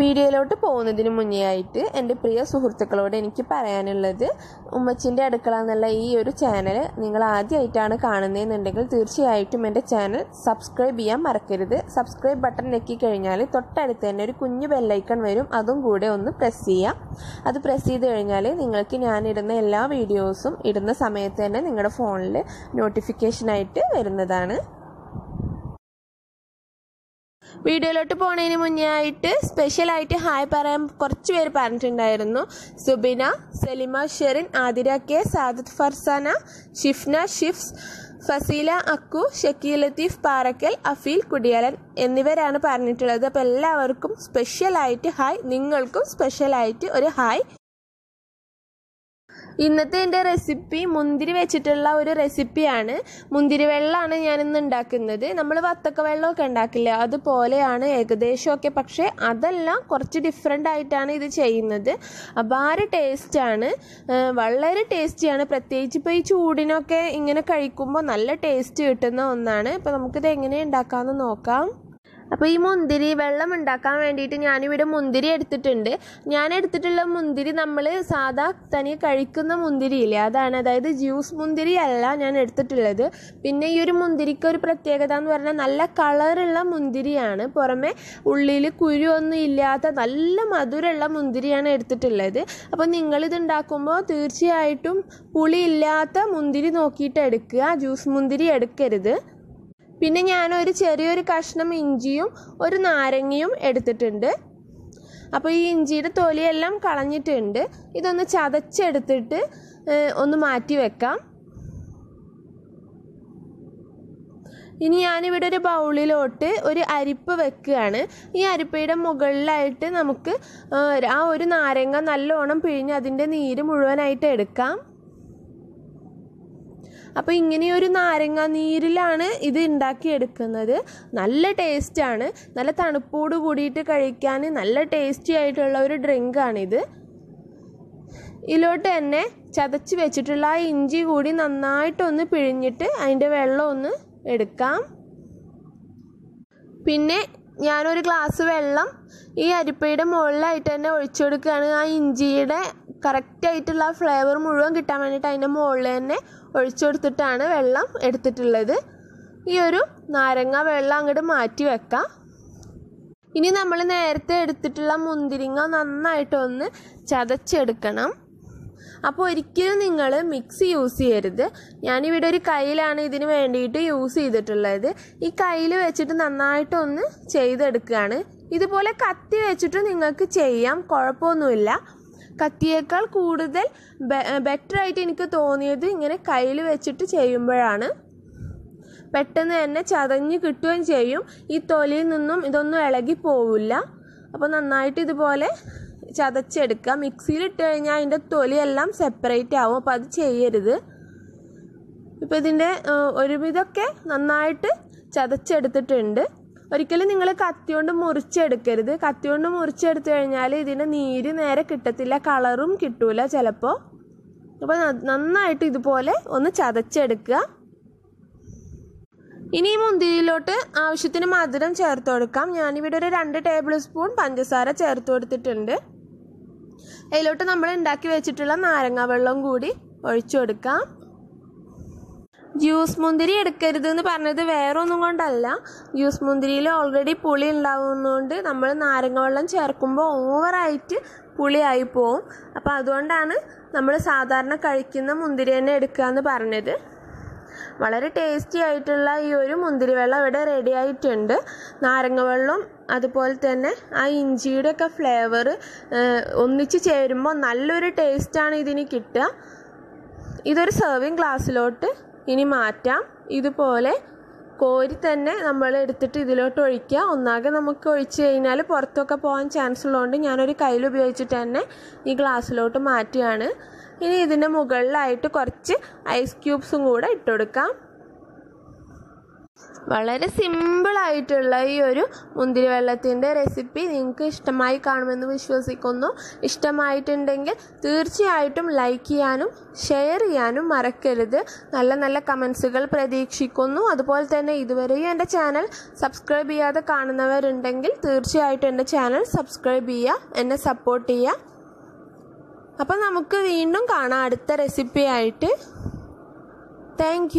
വീഡിയോയിലോട്ട് പോകുന്നതിന് മുന്നേ ആയിട്ട് എന്റെ പ്രിയ സുഹൃത്തുക്കളോട് എനിക്ക് പറയാനുള്ളത് ഉമ്മച്ചിന്റെ അടുക്കള എന്നുള്ള ഈ ഒരു ചാനൽ നിങ്ങൾ ആദ്യമായിട്ടാണ് കാണുന്നതെന്നുണ്ടെങ്കിൽ തീർച്ചയായിട്ടും എന്റെ ചാനൽ സബ്സ്ക്രൈബ് ചെയ്യാൻ മറക്കരുത്. സബ്സ്ക്രൈബ് ബട്ടൺ ഞെക്കി കഴിഞ്ഞാൽ തൊട്ടടുത്ത് തന്നെ ഒരു കുഞ്ഞു ബെല്ലൈക്കൺ വരും. അതും കൂടെ ഒന്ന് പ്രസ് ചെയ്യാം. അത് പ്രസ് ചെയ്ത് കഴിഞ്ഞാൽ നിങ്ങൾക്ക് ഞാനിടുന്ന എല്ലാ വീഡിയോസും ഇടുന്ന സമയത്ത് തന്നെ നിങ്ങളുടെ ഫോണിൽ നോട്ടിഫിക്കേഷനായിട്ട് വരുന്നതാണ്. വീഡിയോയിലോട്ട് പോണതിന് മുന്നേ ആയിട്ട് സ്പെഷ്യലായിട്ട് ഹായ് പറയാൻ കുറച്ച് പേര് പറഞ്ഞിട്ടുണ്ടായിരുന്നു. സുബിന സലിമ ഷെറിൻ ആതിര കെ സാദത്ത് ഫർസാന ഷിഫ്ന ഷിഫ്സ് ഫസീല അക്കു ഷക്കീൽ ലത്തീഫ് പാറക്കൽ അഫീൽ കുടിയാലൻ എന്നിവരാണ് പറഞ്ഞിട്ടുള്ളത്. അപ്പോൾ എല്ലാവർക്കും സ്പെഷ്യലായിട്ട് ഹായ് നിങ്ങൾക്കും സ്പെഷ്യലായിട്ട് ഒരു ഹായ്. ഇന്നത്തെ എന്റെ റെസിപ്പി മുന്തിരി വെച്ചിട്ടുള്ള ഒരു റെസിപ്പിയാണ് മുന്തിരി വെള്ളമാണ് ഞാനിന്ന് ഉണ്ടാക്കുന്നത്. നമ്മൾ വത്തക്ക വെള്ളമൊക്കെ ഉണ്ടാക്കില്ല? അതുപോലെയാണ് ഏകദേശമൊക്കെ. പക്ഷേ അതെല്ലാം കുറച്ച് ഡിഫറെന്റ് ആയിട്ടാണ് ഇത് ചെയ്യുന്നത്. അപാര ടേസ്റ്റാണ് വളരെ ടേസ്റ്റിയാണ് പ്രത്യേകിച്ച് ഇപ്പോൾ ഈ ചൂടിനൊക്കെ ഇങ്ങനെ കഴിക്കുമ്പോൾ നല്ല ടേസ്റ്റ് കിട്ടുന്ന ഒന്നാണ്. ഇപ്പോൾ നമുക്കിത് എങ്ങനെ ഉണ്ടാക്കാമെന്ന് നോക്കാം. അപ്പോൾ ഈ മുന്തിരി വെള്ളം ഉണ്ടാക്കാൻ വേണ്ടിയിട്ട് ഞാനിവിടെ മുന്തിരി എടുത്തിട്ടുണ്ട്. ഞാൻ എടുത്തിട്ടുള്ള മുന്തിരി നമ്മൾ സാധാ തനി കഴിക്കുന്ന മുന്തിരിയില്ലേ അതാണ്. അതായത് ജ്യൂസ് മുന്തിരി അല്ല ഞാൻ എടുത്തിട്ടുള്ളത്. പിന്നെ ഈ ഒരു മുന്തിരിക്ക് ഒരു പ്രത്യേകത എന്ന് പറഞ്ഞാൽ നല്ല കളറുള്ള മുന്തിരിയാണ്. പുറമെ ഉള്ളിൽ കുരുവൊന്നും ഇല്ലാത്ത നല്ല മധുരമുള്ള മുന്തിരിയാണ് എടുത്തിട്ടുള്ളത്. അപ്പോൾ നിങ്ങളിത് ഉണ്ടാക്കുമ്പോൾ തീർച്ചയായിട്ടും പുളിയില്ലാത്ത മുന്തിരി നോക്കിയിട്ട് എടുക്കുക. ജ്യൂസ് മുന്തിരി എടുക്കരുത്. പിന്നെ ഞാനൊരു ചെറിയൊരു കഷ്ണം ഇഞ്ചിയും ഒരു നാരങ്ങയും എടുത്തിട്ടുണ്ട്. അപ്പോൾ ഈ ഇഞ്ചിയുടെ തൊലിയെല്ലാം കളഞ്ഞിട്ടുണ്ട്. ഇതൊന്ന് ചതച്ചെടുത്തിട്ട് ഒന്ന് മാറ്റി വെക്കാം. ഇനി ഞാനിവിടെ ഒരു ബൗളിലോട്ട് ഒരു അരിപ്പ് വെക്കുകയാണ്. ഈ അരിപ്പയുടെ മുകളിലായിട്ട് നമുക്ക് ആ ഒരു നാരങ്ങ നല്ലോണം പിഴിഞ്ഞ് അതിന്റെ നീര് മുഴുവനായിട്ട് എടുക്കാം. അപ്പോൾ ഇങ്ങനെയൊരു നാരങ്ങ നീരിലാണ് ഇത് ഉണ്ടാക്കിയെടുക്കുന്നത്. നല്ല ടേസ്റ്റാണ് നല്ല തണുപ്പോട് കൂടിയിട്ട് കഴിക്കാൻ നല്ല ടേസ്റ്റി ആയിട്ടുള്ള ഒരു ഡ്രിങ്കാണിത് ഇതിലോട്ട് തന്നെ ചതച്ച് വെച്ചിട്ടുള്ള ആ ഇഞ്ചി കൂടി നന്നായിട്ടൊന്ന് പിഴിഞ്ഞിട്ട് അതിന്റെ വെള്ളം ഒന്ന് എടുക്കാം. പിന്നെ ഞാനൊരു ഗ്ലാസ് വെള്ളം ഈ അരിപ്പയുടെ മുകളിലായിട്ട് തന്നെ ഒഴിച്ചു കൊടുക്കുകയാണ് ആ ഇഞ്ചിയുടെ കറക്റ്റായിട്ടുള്ള ഫ്ലേവർ മുഴുവൻ കിട്ടാൻ വേണ്ടിയിട്ട് അതിന്റെ മുകളിൽ തന്നെ ഒഴിച്ചു കൊടുത്തിട്ടാണ് വെള്ളം എടുത്തിട്ടുള്ളത്. ഈ ഒരു നാരങ്ങ വെള്ളം അങ്ങോട്ട് മാറ്റി വെക്കാം. ഇനി നമ്മൾ നേരത്തെ എടുത്തിട്ടുള്ള മുന്തിരിങ്ങ നന്നായിട്ടൊന്ന് ചതച്ചെടുക്കണം. അപ്പോൾ ഒരിക്കലും നിങ്ങൾ മിക്സി യൂസ് ചെയ്യരുത്. ഞാനിവിടെ ഒരു കയ്യിലാണ് ഇതിന് വേണ്ടിയിട്ട് യൂസ് ചെയ്തിട്ടുള്ളത്. ഈ കയ്യിൽ വെച്ചിട്ട് നന്നായിട്ടൊന്ന് ചെയ്തെടുക്കുകയാണ്. ഇതുപോലെ കത്തി വെച്ചിട്ട് നിങ്ങൾക്ക് ചെയ്യാം. കുഴപ്പമൊന്നുമില്ല. കത്തിയേക്കാൾ കൂടുതൽ ബെറ്റർ ആയിട്ട് എനിക്ക് തോന്നിയത് ഇങ്ങനെ കയ്യിൽ വെച്ചിട്ട് ചെയ്യുമ്പോഴാണ്. പെട്ടെന്ന് തന്നെ ചതഞ്ഞ് കിട്ടുകയും ചെയ്യും. ഈ തൊലിയിൽ നിന്നും ഇതൊന്നും ഇളകി പോവില്ല. അപ്പോൾ നന്നായിട്ട് ഇതുപോലെ ചതച്ചെടുക്കുക. മിക്സിയിൽ ഇട്ട് കഴിഞ്ഞാൽ അതിന്റെ തൊലിയെല്ലാം സെപ്പറേറ്റ് ആവും. അപ്പോൾ അത് ചെയ്യരുത്. ഇപ്പോൾ ഇതിന്റെ ഒരുവിധമൊക്കെ നന്നായിട്ട് ചതച്ചെടുത്തിട്ടുണ്ട്. ഒരിക്കലും നിങ്ങൾ കത്തിയോണ്ട് മുറിച്ചെടുക്കരുത്. കത്തിയോണ്ട് മുറിച്ചെടുത്തു കഴിഞ്ഞാൽ ഇതിന്റെ നീര് നേരെ കിട്ടത്തില്ല കളറും കിട്ടൂല ചിലപ്പോൾ അപ്പോൾ നന്നായിട്ട് ഇതുപോലെ ഒന്ന് ചതച്ചെടുക്കുക. ഇനി ഈ മുന്തിരിയിലോട്ട് ആവശ്യത്തിന് മധുരം ചേർത്ത് കൊടുക്കാം. ഞാനിവിടെ ഒരു രണ്ട് ടേബിൾ സ്പൂൺ പഞ്ചസാര ചേർത്ത് കൊടുത്തിട്ടുണ്ട്. അതിലോട്ട് നമ്മൾ ഉണ്ടാക്കി വെച്ചിട്ടുള്ള നാരങ്ങ വെള്ളം കൂടി ഒഴിച്ചു കൊടുക്കാം. ജ്യൂസ് മുന്തിരി എടുക്കരുത് എന്ന് പറഞ്ഞത് വേറെ ഒന്നും കൊണ്ടല്ല. ജ്യൂസ് മുന്തിരിയിൽ ഓൾറെഡി പുളി ഉണ്ടാവുന്നതുകൊണ്ട് നമ്മൾ നാരങ്ങ വെള്ളം ചേർക്കുമ്പോൾ ഓവറായിട്ട് പുളിയായി പോവും. അപ്പോൾ അതുകൊണ്ടാണ് നമ്മൾ സാധാരണ കഴിക്കുന്ന മുന്തിരി തന്നെ എടുക്കുക എന്ന് പറഞ്ഞത്. വളരെ ടേസ്റ്റി ആയിട്ടുള്ള ഈ ഒരു മുന്തിരി വെള്ളം ഇവിടെ റെഡി ആയിട്ടുണ്ട്. നാരങ്ങ വെള്ളം അതുപോലെ തന്നെ ആ ഇഞ്ചിയുടെ ഒക്കെ ഫ്ലേവർ ഒന്നിച്ച് ചേരുമ്പോൾ നല്ലൊരു ടേസ്റ്റാണ് ഇതിന് കിട്ടുക. ഇതൊരു സെർവിങ് ഗ്ലാസ്സിലോട്ട് ഇനി മാറ്റാം. ഇതുപോലെ കോരി തന്നെ നമ്മൾ എടുത്തിട്ട് ഇതിലോട്ട് ഒഴിക്കുക. ഒന്നാകെ നമുക്ക് ഒഴിച്ചു കഴിഞ്ഞാൽ പുറത്തൊക്കെ പോകാൻ ചാൻസ് ഉള്ളതുകൊണ്ട് ഞാനൊരു കയ്യിൽ ഉപയോഗിച്ചിട്ട് തന്നെ ഈ ഗ്ലാസ്സിലോട്ട് മാറ്റുകയാണ്. ഇനി ഇതിന്റെ മുകളിലായിട്ട് കുറച്ച് ഐസ് ക്യൂബ്സും കൂടെ ഇട്ടുകൊടുക്കാം വളരെ സിമ്പിളായിട്ടുള്ള ഈ ഒരു മുന്തിരി വെള്ളത്തിന്റെ റെസിപ്പി നിങ്ങൾക്ക് ഇഷ്ടമായി കാണുമെന്ന് വിശ്വസിക്കുന്നു. ഇഷ്ടമായിട്ടുണ്ടെങ്കിൽ തീർച്ചയായിട്ടും ലൈക്ക് ചെയ്യാനും ഷെയർ ചെയ്യാനും മറക്കരുത്. നല്ല നല്ല കമൻസുകൾ പ്രതീക്ഷിക്കുന്നു. അതുപോലെ തന്നെ ഇതുവരെയും എന്റെ ചാനൽ സബ്സ്ക്രൈബ് ചെയ്യാതെ കാണുന്നവരുണ്ടെങ്കിൽ തീർച്ചയായിട്ടും എന്റെ ചാനൽ സബ്സ്ക്രൈബ് ചെയ്യുക എന്നെ സപ്പോർട്ട് ചെയ്യുക. അപ്പോൾ നമുക്ക് വീണ്ടും കാണാം അടുത്ത റെസിപ്പി ആയിട്ട്. താങ്ക്